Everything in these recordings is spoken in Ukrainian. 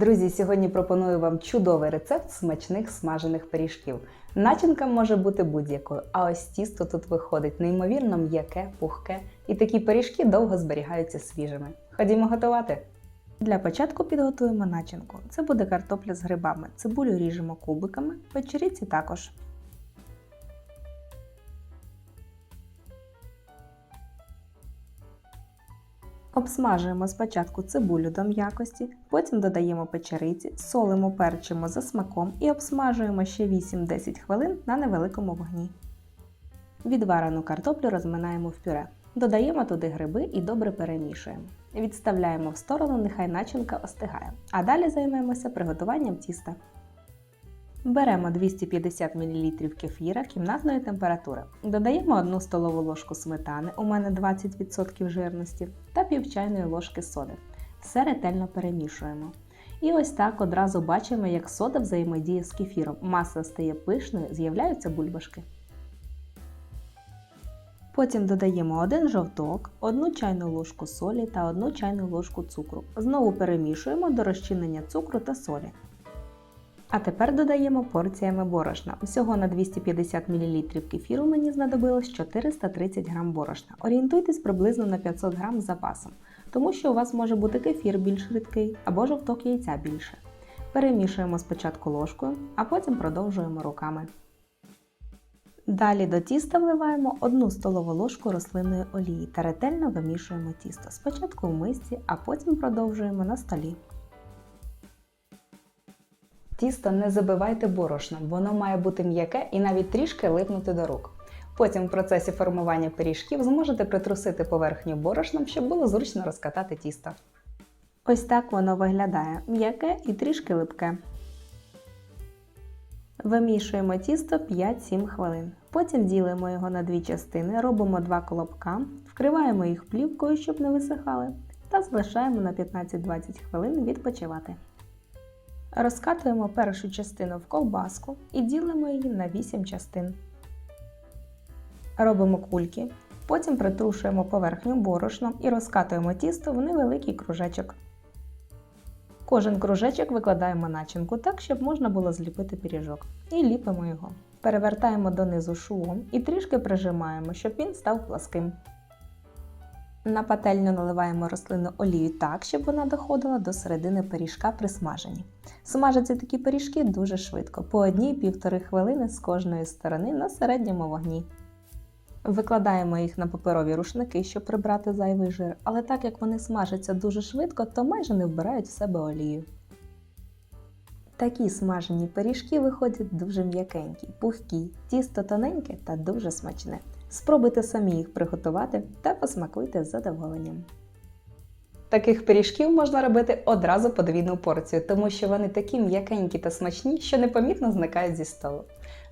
Друзі, сьогодні пропоную вам чудовий рецепт смачних смажених пиріжків. Начинка може бути будь-якою, а ось тісто тут виходить неймовірно м'яке, пухке, і такі пиріжки довго зберігаються свіжими. Ходімо готувати. Для початку підготуємо начинку. Це буде картопля з грибами. Цибулю ріжемо кубиками, печеріці також. Обсмажуємо спочатку цибулю до м'якості, потім додаємо печериці, солимо, перчимо за смаком і обсмажуємо ще 8-10 хвилин на невеликому вогні. Відварену картоплю розминаємо в пюре. Додаємо туди гриби і добре перемішуємо. Відставляємо в сторону, нехай начинка остигає. А далі займемося приготуванням тіста. Беремо 250 мл кефіра кімнатної температури. Додаємо 1 столову ложку сметани, у мене 20% жирності, та пів чайної ложки соди. Все ретельно перемішуємо. І ось так одразу бачимо, як сода взаємодіє з кефіром. Маса стає пишною, з'являються бульбашки. Потім додаємо один жовток, 1 чайну ложку солі та 1 чайну ложку цукру. Знову перемішуємо до розчинення цукру та солі. А тепер додаємо порціями борошна. Всього на 250 мл кефіру мені знадобилось 430 г борошна. Орієнтуйтесь приблизно на 500 г з запасом, тому що у вас може бути кефір більш рідкий або жовток яйця більше. Перемішуємо спочатку ложкою, а потім продовжуємо руками. Далі до тіста вливаємо 1 столову ложку рослинної олії та ретельно вимішуємо тісто. Спочатку в мисці, а потім продовжуємо на столі. Тісто не забивайте борошном, воно має бути м'яке і навіть трішки липнути до рук. Потім в процесі формування пиріжків зможете притрусити поверхню борошном, щоб було зручно розкатати тісто. Ось так воно виглядає м'яке і трішки липке. Вимішуємо тісто 5-7 хвилин. Потім ділимо його на дві частини, робимо два колобка, вкриваємо їх плівкою, щоб не висихали, та залишаємо на 15-20 хвилин відпочивати. Розкатуємо першу частину в ковбаску і ділимо її на 8 частин. Робимо кульки, потім притрушуємо поверхню борошном і розкатуємо тісто в невеликий кружечок. Кожен кружечок викладаємо начинку так, щоб можна було зліпити пиріжок. І ліпимо його. Перевертаємо донизу швом і трішки прижимаємо, щоб він став пласким. На пательню наливаємо рослинну олію так, щоб вона доходила до середини пиріжка при смаженні. Смажаться такі пиріжки дуже швидко, по одній-півтори хвилини з кожної сторони на середньому вогні. Викладаємо їх на паперові рушники, щоб прибрати зайвий жир, але так як вони смажаться дуже швидко, то майже не вбирають в себе олію. Такі смажені пиріжки виходять дуже м'якенькі, пухкі, тісто тоненьке та дуже смачне. Спробуйте самі їх приготувати та посмакуйте з задоволенням. Таких пиріжків можна робити одразу подвійну порцію, тому що вони такі м'якенькі та смачні, що непомітно зникають зі столу.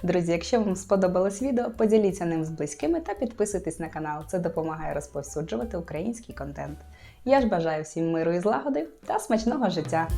Друзі, якщо вам сподобалось відео, поділіться ним з близькими та підписуйтесь на канал. Це допомагає розповсюджувати український контент. Я ж бажаю всім миру і злагоди та смачного життя!